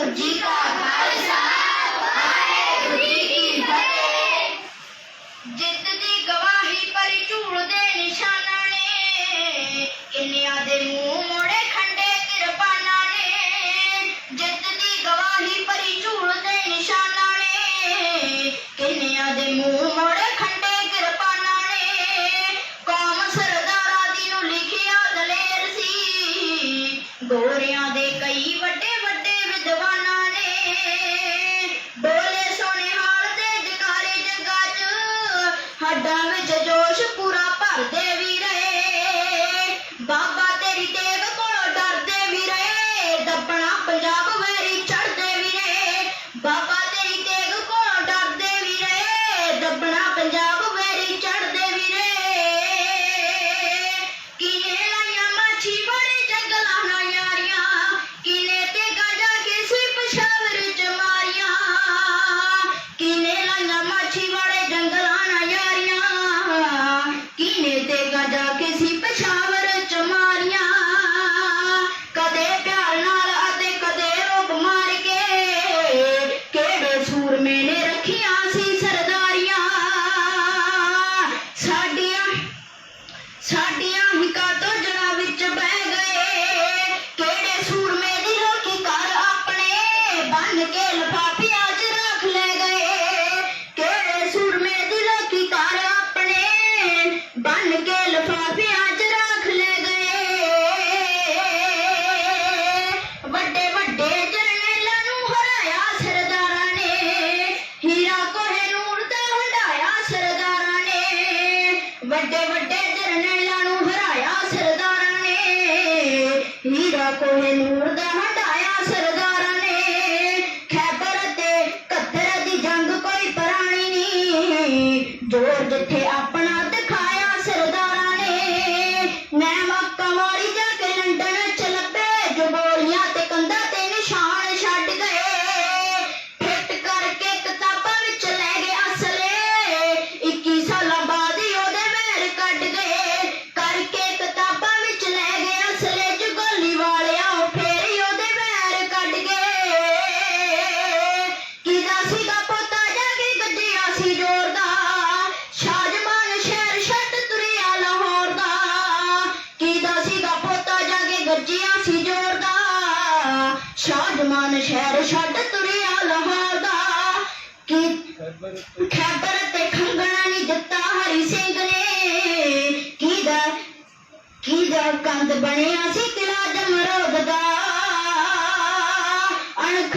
ਵਾਹਿਗੁਰੂ ਜੀ ਕਾ ਖਾਲਸਾ ਵਾਹਿਗੁਰੂ ਜੀ ਕੀ ਫਤਿਹ ਜਿੱਤ ਦੀ ਗਵਾਹੀ ਭਰੀ ਝੂੜ ਦੇ ਨਿਸ਼ਾਨਾਂ ਨੇ, ਕਿੰਨਿਆਂ ਦੇ ਮੂੰਹ ਮੋੜੇ ਖੰਡੇ ਕਿਰਪਾਨਾਂ ਨੇ। ਜਿੱਤ ਦੀ ਗਵਾਹੀ ਭਰੀ ਝੂਲ ਦੇ ਨਿਸ਼ਾਨਾਂ ਨੇ, ਕਿੰਨਿਆਂ ਦੇ ਮੂੰਹ ਮੋੜੇ ਖੰਡੇ ਕਿਰਪਾਨਾਂ ਨੇ। ਕੌਮ ਸਰਦਾਰਾਂ ਨੂੰ ਲਿਖਿਆ ਦਲੇਰ ਸੀ, ਗੋਰਿਆਂ ਦੇ ਕਈ ਵੱਡੇ claro, Deus ਆਪਣੇ ਬੰਨ ਕੇ ਲਫਾਫਿਆਂ 'ਚ ਰੱਖ ਲੈ ਗਏ। ਕਿਹੜੇ ਸੂਰਮੇ ਦੀ ਲੋਕੀ ਘਰ ਆਪਣੇ? ਬੰਨ ਕੇ ਲਫਾਫਿਆਂ 'ਚ ਰੱਖ ਲੈ ਗਏ। ਵੱਡੇ ਵੱਡੇ ਜਰਨੈਲਾਂ ਨੂੰ ਹਰਾਇਆ ਸਰਦਾਰਾਂ ਨੇ। ਹੀਰਾ ਕੋਹੇ ਨੂਰ ਦਾ ਹੰਡਾਇਆ ਸਰਦਾਰਾਂ ਨੇ। ਵੱਡੇ ਵੱਡੇ ਜਰਨੈਲਾਂ ਨੂੰ ਹਰਾਇਆ ਸਰਦਾਰਾਂ ਨੇ। ਹੀਰਾ ਕੋਹੇ ਨੂਰ ਦਾ ਹੰਡਾਇਆ ਨਹੀਂ ਜਿੱਥੇ ਆਪਣਾ ਸ਼ਾਹਜਮਾਨ ਸ਼ਹਿਰ ਛੱਡ ਤੁਰਿਆ ਲਾਹੌਰ ਦਾ। ਕਿ ਖੈਬਰ ਤੇ ਖੰਗਣਾ ਨਹੀਂ ਦਿੱਤਾ ਹਰੀ ਸਿੰਘ ਨੇ। ਕੀ ਦਾ ਕੀ ਦਾ ਕੰਦ ਬਣਿਆ ਸੀ ਕਿਲਾ ਜਮਰੋਦ ਦਾ। ਅਣਖ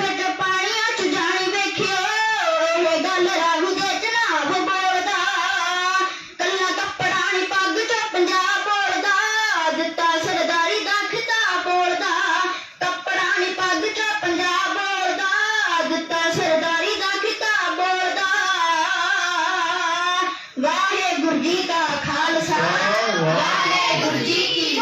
ਵਾਹਿਗੁਰੂ ਜੀ